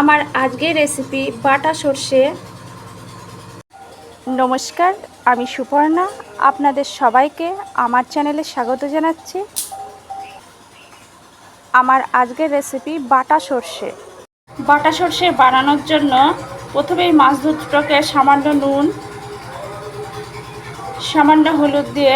আমার আজকের রেসিপি বাটা সর্ষে। নমস্কার আমি সুপর্ণা আপনাদের সবাইকে আমার চ্যানেলে স্বাগত জানাচ্ছি। আমার আজকের রেসিপি বাটা সর্ষে। বাটা সর্ষে বানানোর জন্য প্রথমেই মাছ দুটোকে সামান্য নুন সামান্য হলুদ দিয়ে।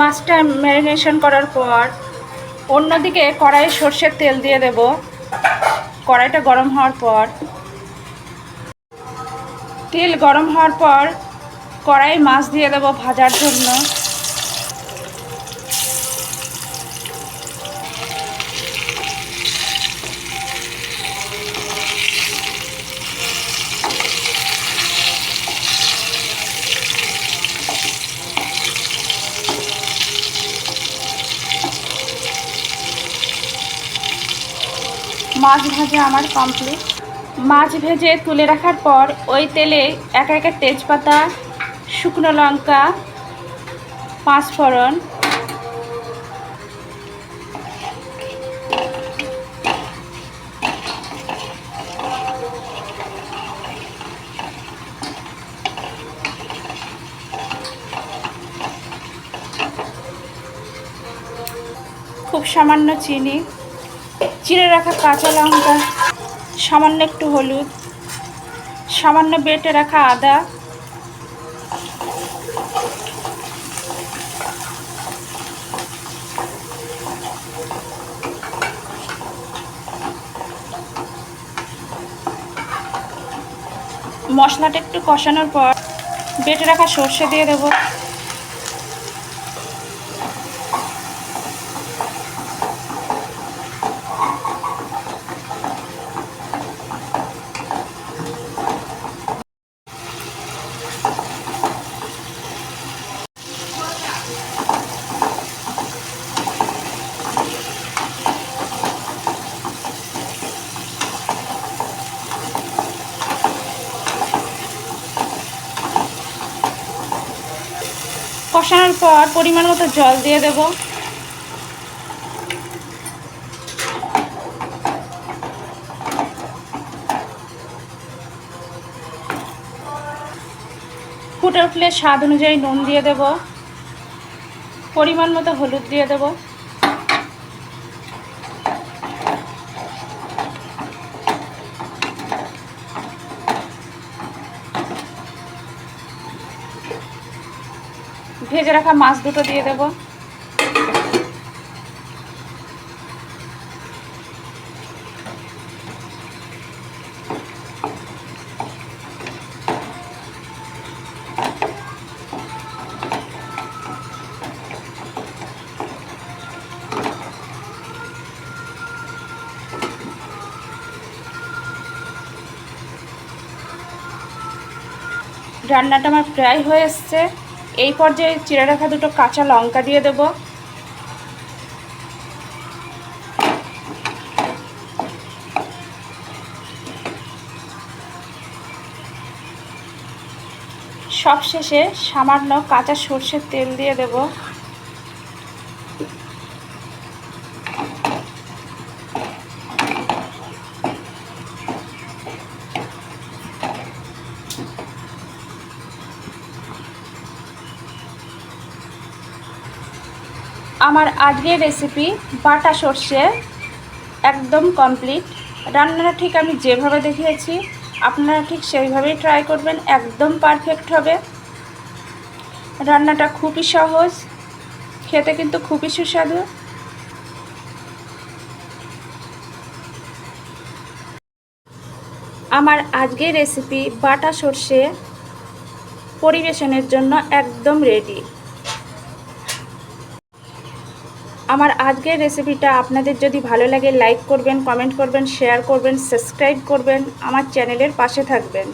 মাছটা ম্যারিনেশন করার পর অন্যদিকে কড়াইয়ে সর্ষের তেল দিয়ে দেব। কড়াইটা গরম হওয়ার পর তেল গরম হওয়ার পর কড়াই মাছ দিয়ে দেব ভাজার জন্য। মাছ ভাজা আমার কমপ্লিট মাছ ভেজে তুলে রাখার পর ওই তেলে এক একে তেজপাতা, শুকনো লঙ্কা, পাঁচফোড়ন, খুব সামান্য চিনি। চিড়ে রাখা কাঁচা লঙ্কা, সামান্য একটু হলুদ, সামান্য বেটে রাখা আদা, মশলাটা একটু কষানোর পর বেটে রাখা সর্ষে দিয়ে দেবো। কষানোর পর পরিমাণ মতো জল দিয়ে দেব। ফুটে উঠলে স্বাদ অনুযায়ী নুন দিয়ে দেব। পরিমাণ মতো হলুদ দিয়ে দেব। ভেজে রাখা মাছ দুটো দিয়ে দেব। রান্নাটা আমার প্রায় হয়ে এসছে। এই পর্যায়ে চিড়ে রাখা দুটো কাঁচা লঙ্কা দিয়ে দেব। সবশেষে সামান্য কাঁচা সর্ষের তেল দিয়ে দেব। আমার আজকের রেসিপি বাটা সর্ষে একদম কমপ্লিট রান্নাটা ঠিক আমি যেভাবে দেখিয়েছি, আপনারা ঠিক সেইভাবেই ট্রাই করবেন, একদম পারফেক্ট হবে। রান্নাটা খুবই সহজ, খেতে কিন্তু খুবই সুস্বাদু। আমার আজকের রেসিপি বাটা সর্ষে পরিবেশনের জন্য একদম রেডি আমার আজকের রেসিপিটা আপনাদের যদি ভালো লাগে লাইক করবেন কমেন্ট করবেন শেয়ার করবেন সাবস্ক্রাইব করবেন, আমার চ্যানেলের পাশে থাকবেন।